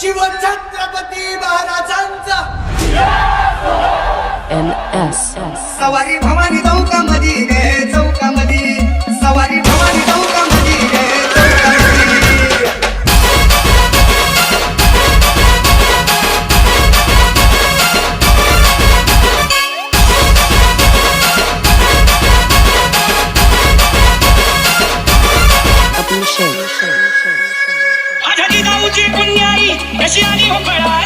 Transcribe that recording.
शिवछत्रपती महाराजांचा. NS सवारी भवानी चौकामधी 也是安尼好快乐。